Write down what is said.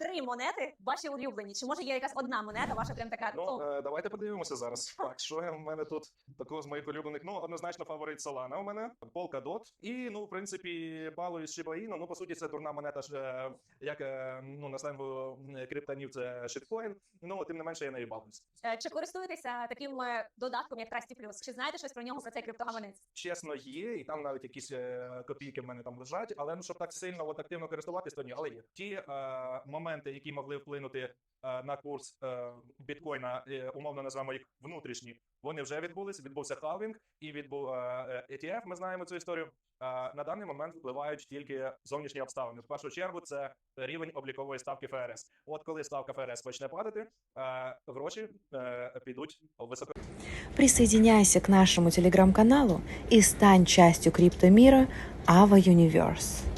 3 три монети ваші улюблені. Чи може є якась одна монета, ваша прям така Ну, е, давайте подивимося зараз. Так, що я в мене тут такого з моїх улюблених? Ну, однозначно фаворит Solana у мене, Polkadot. І, ну, в принципі, балуюсь Inu. Ну, по суті, це дурна монета, ж, е, як е, ну, на сленгу криптонів це шиткоін. Ну, тим не менше, я нею балуюсь. Е, Чи користуєтеся таким е, додатком, як Trusty Plus? Чи знаєте щось про нього про цей криптогаманець? Чесно, є, і там навіть якісь копійки в мене там лежать, але ну, щоб так сильно от, активно користуватись, то ні. Але є. Ті е, моменти, які могли вплинути е, на курс е, біткоїна, е, умовно назвемо їх внутрішні, вони вже відбулись. Відбувся халвінг і відбув ETF, Ми знаємо цю історію. На даний момент впливають тільки зовнішні обставини. В першу чергу це рівень облікової ставки ФРС. От коли ставка ФРС почне падати, гроші підуть високо. Присоединяйся к нашему телеграм-каналу и стань частью криптомира Ava Universe.